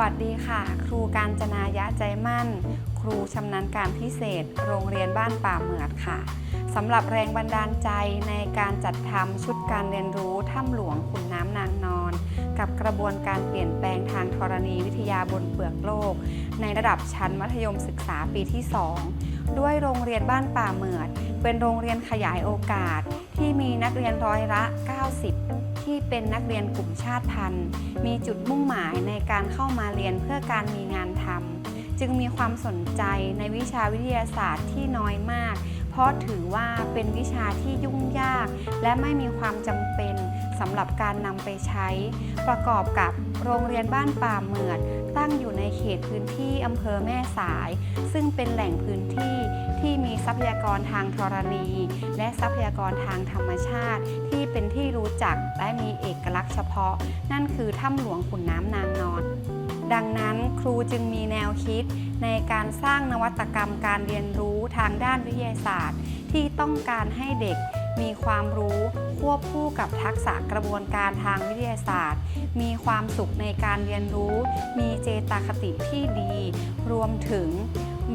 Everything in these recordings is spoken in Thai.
วัสดีค่ะ ครูการจนายะใจมั่น ครูชำนาญการพิเศษ โรงเรียนบ้านป่าเหมือดค่ะสำหรับแรงบันดาลใจในการจัดทำชุดการเรียนรู้ถ้ำหลวงขุนน้ำนางนอน กับกระบวนการเปลี่ยนแปลงทางธรณีวิทยาบนเปลือกโลก ในระดับชั้นมัธยมศึกษาปีที่ 2 ด้วยโรงเรียนบ้านป่าเหมือด เป็นโรงเรียนขยายโอกาสที่มีนักเรียนร้อยละ 90 ที่เป็นนักเรียนกลุ่มชาติพันธุ์ มีจุดมุ่งหมายในการเข้ามาเรียนเพื่อการมีงานทำจึงมีความสนใจในวิชาวิทยาศาสตร์ที่น้อยมาก เพราะถือว่าเป็นวิชาที่ยุ่งยาก และไม่มีความจำเป็นสำหรับการนำไปใช้ ประกอบกับโรงเรียนบ้านป่าเหมือด ตั้งอยู่ในเขตพื้นที่อำเภอแม่สาย ซึ่งเป็นแหล่งพื้นที่ที่มีทรัพยากรทางธรณี และทรัพยากรทางธรรมชาติ ที่เป็นที่รู้จักและมีเอกลักษณ์เฉพาะ นั่นคือถ้ำหลวงขุนน้ำนางนอน ดังนั้นครูจึงมีแนวคิดในการสร้างนวัตกรรมการเรียนรู้ทางด้านวิทยาศาสตร์ ที่ต้องการให้เด็ก มีความรู้ควบคู่กับทักษะกระบวนการทางวิทยาศาสตร์ มีความสุขในการเรียนรู้ มีเจตคติที่ดี รวมถึง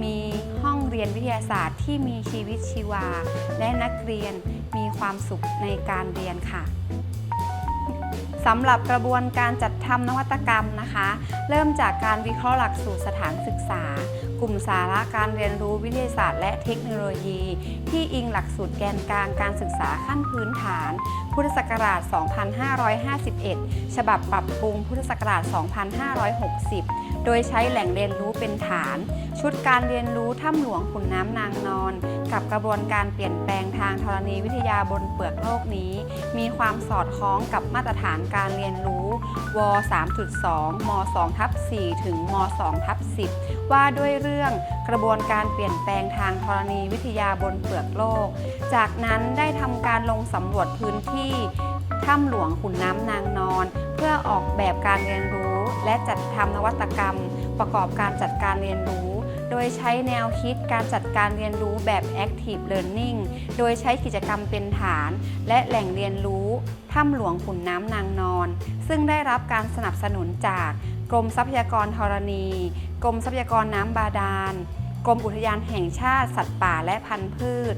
มีห้องเรียนวิทยาศาสตร์ที่มีชีวิตชีวา และนักเรียนมีความสุขในการเรียนค่ะสำหรับกระบวนการจัดทำนวัตกรรมนะคะ เริ่มจากการวิเคราะห์หลักสูตรสถานศึกษา กลุ่มสาระการเรียนรู้วิทยาศาสตร์และเทคโนโลยี ที่อิงหลักสูตรแกนกลางการศึกษาขั้นพื้นฐาน พุทธศักราช 2551 ฉบับปรับปรุงพุทธศักราช 2560 โดยใช้แหล่งเรียนรู้เป็นฐาน ชุดการเรียนรู้ถ้ำหลวงขุนน้ำนางนอน กับกระบวนการเปลี่ยนแปลงทางธรณีวิทยาบนเปลือกโลกนี้ มีความสอดคล้องกับมาตรฐานการเรียนรู้ ว 3.2 ม 2 ทับ 4 ถึง ม 2 ทับ 10 ว่าด้วยเรื่องกระบวนการเปลี่ยนแปลงทางธรณีวิทยาบนเปลือกโลก จากนั้นได้ทำการลงสำรวจพื้นที่ถ้ำหลวงขุนน้ำนางนอน เพื่อออกแบบการเรียนรู้ และจัดทำนวัตกรรม ประกอบการจัดการเรียนรู้ โดยใช้แนวคิดการจัดการเรียนรู้แบบ Active Learning โดยใช้กิจกรรมเป็นฐาน และแหล่งเรียนรู้ถ้ำหลวงขุนน้ำนางนอน ซึ่งได้รับการสนับสนุนจากกรมทรัพยากรธรณี กรมทรัพยากรน้ำบาดาล กรมอุทยานแห่งชาติ สัตว์ป่าและพันธุ์พืช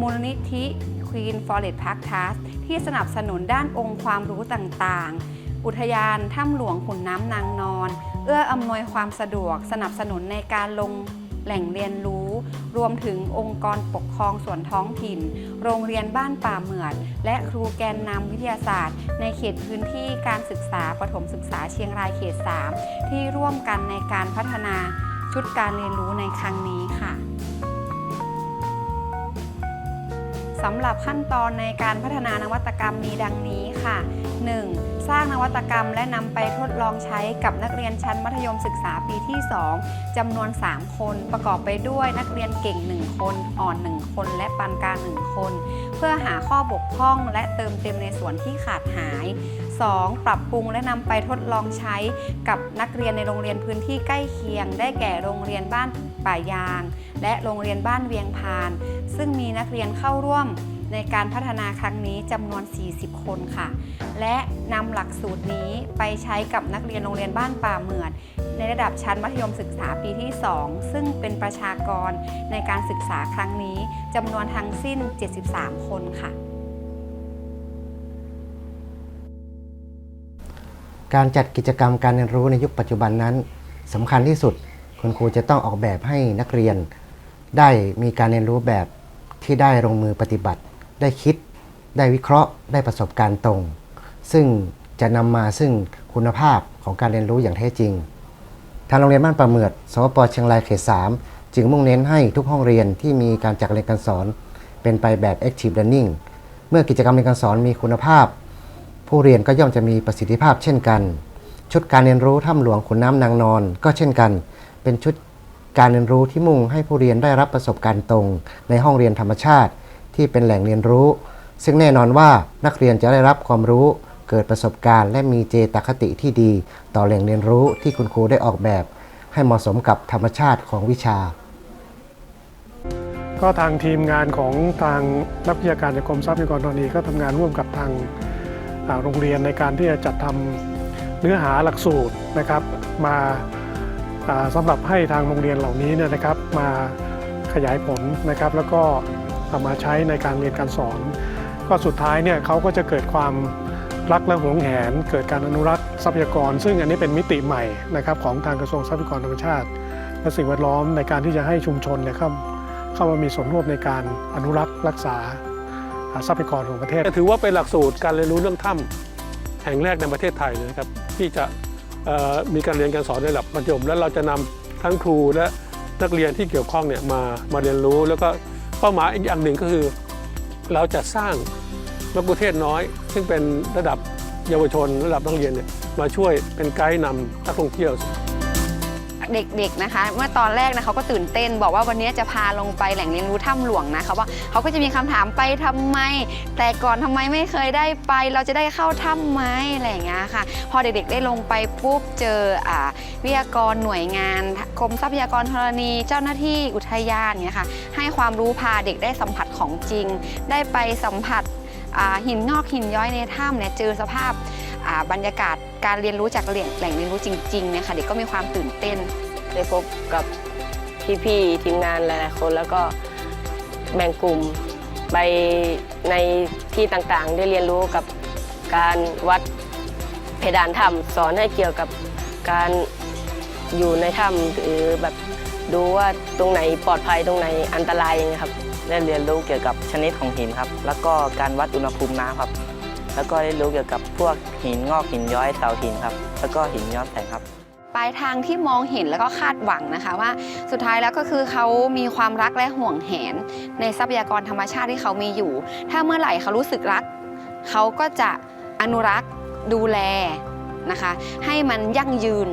มูลนิธิ Queen Forest Park Trust ที่สนับสนุนด้านองค์ความรู้ต่างๆ อุทยานถ้ำหลวงขุนน้ำนางนอน เอื้ออำนวยความสะดวกสนับสนุนในการลงแหล่งเรียนรู้ รวมถึงองค์กรปกครองส่วนท้องถิ่น โรงเรียนบ้านป่าเหมือด และครูแกนนำวิทยาศาสตร์ ในเขตพื้นที่การศึกษาประถมศึกษาเชียงรายเขต 3 ที่ร่วมกันในการพัฒนาชุดการเรียนรู้ในครั้งนี้ค่ะสำหรับขั้นตอนในการพัฒนานวัตกรรมมีดังนี้ค่ะ 1. สร้างนวัตกรรมและนำไปทดลองใช้กับนักเรียนชั้นมัธยมศึกษาปีที่ 2จำนวน 3 คน ประกอบไปด้วยนักเรียนเก่ง 1 คน อ่อน 1 คน และปานกลาง 1 คน เพื่อหาข้อบกพร่องและเติมเต็มในส่วนที่ขาดหาย 2. ปรับปรุงและนำไปทดลองใช้กับนักเรียนในโรงเรียนพื้นที่ใกล้เคียง ได้แก่โรงเรียนบ้านป่ายาง และโรงเรียนบ้านเวียงพาน ซึ่งมีนักเรียนเข้าร่วม ในการพัฒนาครั้งนี้จำนวน 40 คนค่ะ และนำหลักสูตรนี้ไปใช้กับนักเรียนโรงเรียนบ้านป่าเหมือด ในระดับชั้นมัธยมศึกษาปีที่ 2 ซึ่งเป็นประชากรในการศึกษาครั้งนี้จำนวนทั้งสิ้น 73 คนค่ะ การจัดกิจกรรมการเรียนรู้ในยุคปัจจุบันนั้นสำคัญที่สุดคุณครูจะต้องออกแบบให้นักเรียน ได้มีการเรียนรู้แบบที่ได้ลงมือปฏิบัติ ได้คิด ได้วิเคราะห์ ได้ประสบการณ์ตรง ซึ่งจะนำมาซึ่งคุณภาพของการเรียนรู้อย่างแท้จริง ทางโรงเรียนบ้านประเมือดสวปเชียงรายเขต 3 จึงมุ่งเน้นให้ทุกห้องเรียนที่มีการจัดเรียนการสอน เป็นไปแบบ active learning เมื่อกิจกรรมเรียนการสอนมีคุณภาพ ผู้เรียนก็ย่อมจะมีประสิทธิภาพเช่นกัน ชุดการเรียนรู้ถ้ำหลวงขุนน้ำนางนอน ก็เช่นกัน เป็นชุดการเรียนรู้ที่มุ่งให้ผู้เรียนได้รับประสบการณ์ตรง ในห้องเรียนธรรมชาติ ที่เป็นแหล่งเรียนรู้ ซึ่งแน่นอนว่านักเรียนจะได้รับความรู้ เกิดประสบการณ์ และมีเจตคติที่ดี ต่อแหล่งเรียนรู้ที่คุณครูได้ออกแบบ ให้เหมาะสมกับธรรมชาติของวิชา ก็ทางทีมงานของทางนักวิชาการจากกรมทรัพยากรธรณีก็ทำงานร่วมกับทางโรงเรียนในการที่จะจัดทำเนื้อหาหลักสูตรนะครับ มาอ่าสำหรับให้ทางโรงเรียนเหล่านี้เนี่ยนะครับมาขยายผลนะครับ แล้วก็ เอามาใช้ในการเรียนการสอน ก็สุดท้ายเนี่ยเขาก็จะเกิดความรักและหวงแหน เกิดการอนุรักษ์ทรัพยากร ซึ่งอันนี้เป็นมิติใหม่นะครับของทางกระทรวงทรัพยากรธรรมชาติ และสิ่งแวดล้อมในการที่จะให้ชุมชนเนี่ยเข้าเข้ามามีส่วนร่วมในการอนุรักษ์รักษาทรัพยากรของประเทศถือว่าเป็นหลักสูตรการเรียนรู้เรื่องถ้ำแห่งแรกในประเทศไทยเลยนะครับที่จะมีการเรียนการสอนในระดับมัธยม และเราจะนำทั้งครูและนักเรียนที่เกี่ยวข้องเนี่ยมามาเรียนรู้แล้วก็ เป้าหมายอีกอย่างหนึ่งก็คือ เราจะสร้างมะกุเทศน้อย ซึ่งเป็นระดับเยาวชนระดับนักเรียนเนี่ยมาช่วยเป็นไกด์นำนักท่องเที่ยว เด็กๆนะคะ เมื่อตอนแรกนะเขาก็ตื่นเต้น บอกว่าวันนี้จะพาลงไปแหล่งเรียนรู้ถ้ำหลวงนะเขาว่าเขาก็จะมีคำถามไปทำไม แต่ก่อนทำไมไม่เคยได้ไป เราจะได้เข้าถ้ำไหมอะไรอย่างเงี้ยค่ะ พอเด็กๆได้ลงไปปุ๊บเจออวิทยากรหน่วยงานกรมทรัพยากรธรณีเจ้าหน้าที่อุทยานเนี่ยค่ะให้ความรู้พาเด็กได้สัมผัสของจริง ได้ไปสัมผัสหินงอกหินย้อยในถ้ำเนี่ยเจอสภาพ บรรยากาศการเรียนรู้จากแหล่งแหล่งเรียนรู้จริงๆเนี่ยค่ะเด็กก็มีความตื่นเต้น ได้พบกับพี่ๆทีมงานหลายๆคนแล้วก็แบ่งกลุ่มไปในที่ต่างๆ ได้เรียนรู้กับการวัดเพดานถ้ำสอนให้เกี่ยวกับการอยู่ในถ้ำหรือแบบดูว่าตรงไหนปลอดภัยตรงไหนอันตรายยังไงครับ ได้เรียนรู้เกี่ยวกับชนิดของหินครับ แล้วก็การวัดอุณหภูมิน้ำครับ แล้วก็ได้รู้เกี่ยวกับพวกหินงอกหินย้อยเสาหินครับ แล้วก็หินย้อนแสงครับปลายทางที่มองเห็นแล้วก็คาดหวังนะคะว่าสุดท้ายแล้วก็คือเขามีความรักและห่วงแหน ในทรัพยากรธรรมชาติที่เขามีอยู่ ถ้าเมื่อไหร่เขารู้สึกรัก เขาก็จะอนุรักษ์ดูแลนะคะ ให้มันยั่งยืน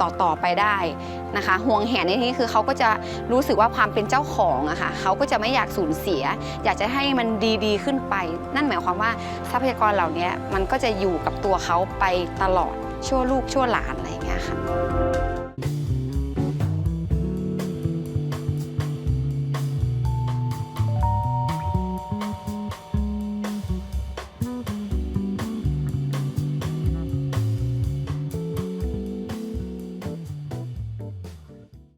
ต่อต่อไปได้นะคะห่วงแหนในที่นี้คือเขาก็จะรู้สึกว่าความเป็นเจ้าของอะค่ะเขาก็จะไม่อยากสูญเสีย อยากจะให้มันดีๆขึ้นไป นั่นหมายความว่าทรัพยากรเหล่านี้มันก็จะอยู่กับตัวเขาไปตลอดชั่วลูกชั่วหลานอะไรอย่างเงี้ย